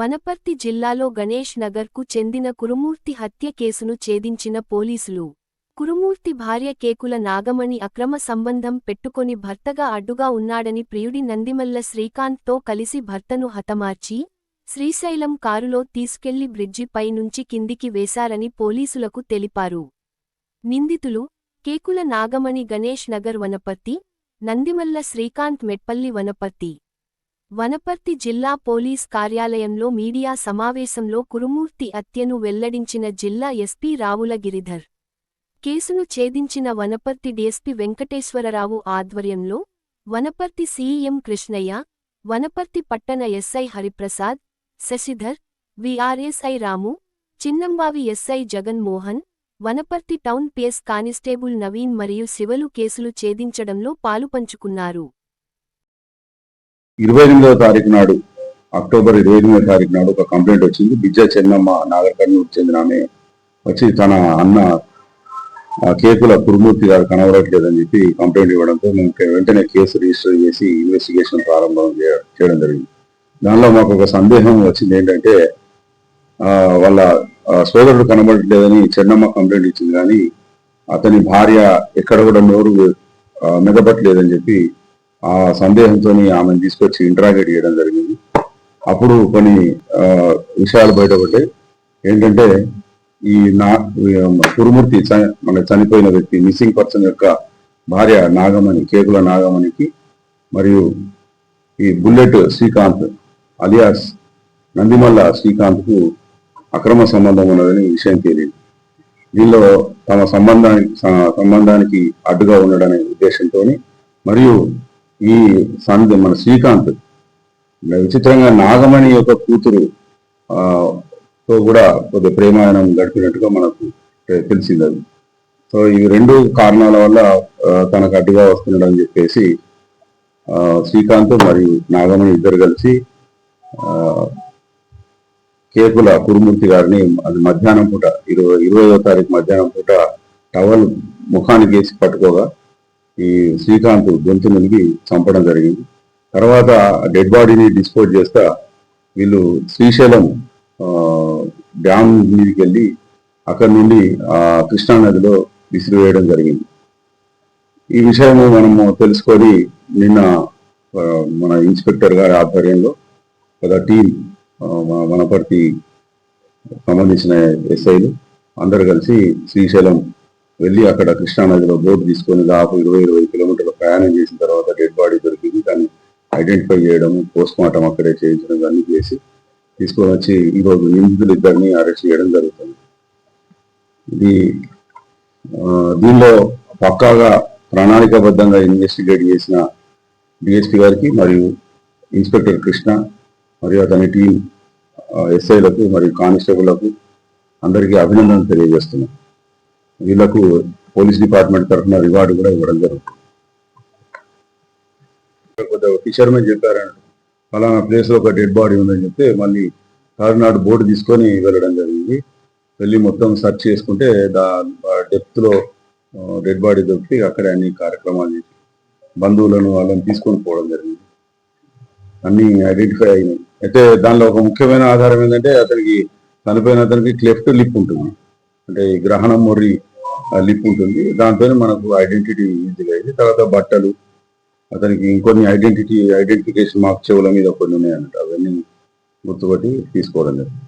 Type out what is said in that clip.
వనపర్తి జిల్లాలో గణేష్ నగర్కు చెందిన కురుమూర్తి హత్య కేసును ఛేదించిన పోలీసులు. కురుమూర్తి భార్య కేకుల నాగమణి అక్రమ సంబంధం పెట్టుకొని భర్తగా అడ్డుగా ఉన్నాడని ప్రియుడి నందిమల్ల శ్రీకాంత్తో కలిసి భర్తను హతమార్చి శ్రీశైలం కారులో తీసుకెళ్ళి బ్రిడ్జిపై నుంచి కిందికి వేశారని పోలీసులకు తెలిపారు. నిందితులు కేకుల నాగమణి గణేష్ నగర్ వనపర్తి నందిమల్ల శ్రీకాంత్ మెట్పల్లి వనపర్తి. వనపర్తి జిల్లా పోలీస్ కార్యాలయంలో మీడియా సమావేశంలో కురుమూర్తి హత్యను వెల్లడించిన జిల్లా ఎస్పీ రావుల గిరిధర్ కేసును ఛేదించిన వనపర్తి డీఎస్పీ వెంకటేశ్వరరావు ఆధ్వర్యంలో వనపర్తి సీఎం కృష్ణయ్య వనపర్తి పట్టణ SI Hariprasad Sasidhar VRSI Ramu Chinnambavi SI Jaganmohan Wanaparthy town PS constable Naveen మరియు శివలు కేసులు ఛేదించడంలో పాలుపంచుకున్నారు. ఇరవై ఎనిమిదవ తారీఖు నాడు అక్టోబర్ ఇరవై ఎనిమిదవ తారీఖు నాడు ఒక కంప్లైంట్ వచ్చింది. బిజ్జా చెన్నమ్మ నాగర్కర్నూలు చెందిన ఆమె వచ్చి తన అన్న కేకుల కురుమూర్తి గారు కనబడట్లేదని చెప్పి కంప్లైంట్ ఇవ్వడంతో మేము వెంటనే కేసు రిజిస్టర్ చేసి ఇన్వెస్టిగేషన్ ప్రారంభం చేయడం జరిగింది. దానిలో మాకు ఒక సందేహం వచ్చింది ఏంటంటే వాళ్ళ సోదరుడు కనబడట్లేదని చెన్నమ్మ కంప్లైంట్ ఇచ్చింది కానీ అతని భార్య ఎక్కడ కూడా నోరు మెదపట్లేదని చెప్పి ఆ సందేహంతో ఆమెను తీసుకొచ్చి ఇంటరాగేట్ చేయడం జరిగింది. అప్పుడు కొన్ని విషయాలు బయటపడ్డాయి. ఏంటంటే ఈ నా కురుమూర్తి మన చనిపోయిన వ్యక్తి మిస్సింగ్ పర్సన్ యొక్క భార్య నాగమణి కేకుల నాగమణికి మరియు ఈ బుల్లెట్ శ్రీకాంత్ అలియాస్ నందిమల్ల శ్రీకాంత్కు అక్రమ సంబంధం ఉన్నదని విషయం తేలింది. దీనిలో తమ సంబంధానికి సంబంధానికి అడ్డుగా ఉండడనే ఉద్దేశంతో మరియు ఈ సంధి మన శ్రీకాంత్. విచిత్రంగా నాగమణి యొక్క కూతురు తో కూడా కొద్దిగా ప్రేమాయణం గడిపినట్టుగా మనకు తెలిసింది అది. సో ఈ రెండు కారణాల వల్ల తనకు అడ్డుగా వస్తున్నాడు అని చెప్పేసి శ్రీకాంత్ మరియు నాగమణి ఇద్దరు కలిసి కేకుల కురుమూర్తి గారిని అది మధ్యాహ్నం పూట ఇరవై ఇరవయో తారీఖు మధ్యాహ్నం పూట టవల్ ముఖానికి వేసి పట్టుకోగా ఈ శ్రీకాంత్ గొంతు మునిగి చంపడం జరిగింది. తర్వాత డెడ్ బాడీని డిస్పోజ్ చేస్తా వీళ్ళు శ్రీశైలం డ్యామ్ మీదకి వెళ్ళి అక్కడి నుండి ఆ కృష్ణా నదిలో విసిరివేయడం జరిగింది. ఈ విషయము మనము తెలుసుకొని నిన్న మన ఇన్స్పెక్టర్ గారి ఆధ్వర్యంలో ఒక టీం వనపర్తి సంబంధించిన ఎస్ఐలు అందరు కలిసి శ్రీశైలం వెళ్ళి అక్కడ కృష్ణా నదిలో బోట్ తీసుకొని దాదాపు ఇరవై ఇరవై కిలోమీటర్ల ప్రయాణం చేసిన తర్వాత డెడ్ బాడీ దొరికింది. దాన్ని ఐడెంటిఫై చేయడం పోస్ట్ మార్టం అక్కడే చేయించడం ఇవన్నీ చేసి తీసుకొని వచ్చి ఈరోజు నిందితులు ఇద్దరిని అరెస్ట్ చేయడం జరుగుతుంది. ఇది దీనిలో పక్కాగా ప్రణాళికాబద్ధంగా ఇన్వెస్టిగేట్ చేసిన డిఎస్పీ గారికి మరియు ఇన్స్పెక్టర్ కృష్ణ మరియు అతని టీం ఎస్ఐలకు మరియు కానిస్టేబుల్లకు అందరికీ అభినందనలు తెలియజేస్తున్నాం. వీళ్ళకు పోలీస్ డిపార్ట్మెంట్ తరఫున రివార్డు కూడా ఇవ్వడం జరుగుతుంది. ఫిషర్మెన్ చెప్పారంట ఫలానా ప్లేస్లో ఒక డెడ్ బాడీ ఉందని చెప్తే మళ్ళీ కాకినాడ బోర్డు తీసుకొని వెళ్ళడం జరిగింది. వెళ్ళి మొత్తం సెర్చ్ చేసుకుంటే దా డెప్త్లో డెడ్ బాడీ దొరికి అక్కడ అన్ని కార్యక్రమాలు చేసి బంధువులను వాళ్ళని తీసుకొని పోవడం జరిగింది. అన్ని ఐడెంటిఫై అయినాయి. అయితే దానిలో ఒక ముఖ్యమైన ఆధారం ఏంటంటే అతనికి చనిపోయిన అతనికి క్లెఫ్ట్ లిప్ ఉంటుంది. అంటే ఈ గ్రహణం మొర్రి లిప్ ఉంటుంది. దాంతో మనకు ఐడెంటిటీ ఈజీగా అయింది తర్వాత బట్టలు. అతనికి ఇంకొన్ని ఐడెంటిటీ ఐడెంటిఫికేషన్ మార్క్ చెవుల మీద కొన్ని ఉన్నాయన్నట్టు అవన్నీ గుర్తుపట్టి తీసుకోవడం జరిగింది